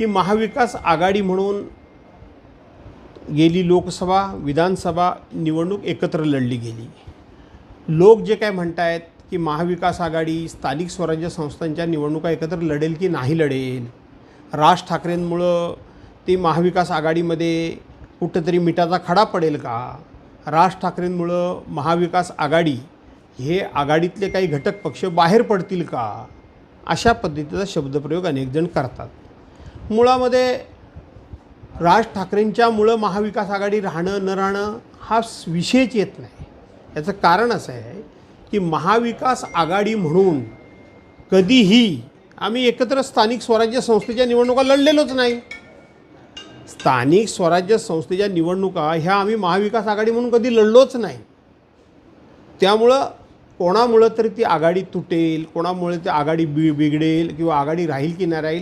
की महाविकास आघाडी म्हणून गेली लोकसभा विधानसभा निवडणूक एकत्र लढली गेली. लोक जे काय म्हणतायत की महाविकास आघाडी स्थानिक स्वराज्य संस्थांच्या निवडणुका एकत्र लढेल की नाही लढेल राज ठाकरेंमुळं ती महाविकास आघाडीमध्ये कुठंतरी मिठाचा खडा पडेल का? राज ठाकरेंमुळं महाविकास आघाडी हे आघाडीतले काही घटक पक्ष बाहेर पडतील का? अशा पद्धतीचा शब्दप्रयोग अनेकजण करतात. मुळामध्ये राज ठाकरेंच्यामुळं महाविकास आघाडी राहणं न राहणं हा विषयच येत नाही. याचं कारण असं आहे की महाविकास आघाडी म्हणून कधीही आम्ही एकत्र स्थानिक स्वराज्य संस्थेच्या निवडणुका लढलेलोच नाही. स्थानिक स्वराज्य संस्थेच्या निवडणुका ह्या आम्ही महाविकास आघाडी म्हणून कधी लढलोच नाही. त्यामुळं कोणामुळं तरी ती आघाडी तुटेल कोणामुळे ती आघाडी बि बिघडेल किंवा आघाडी राहील की नाही राहील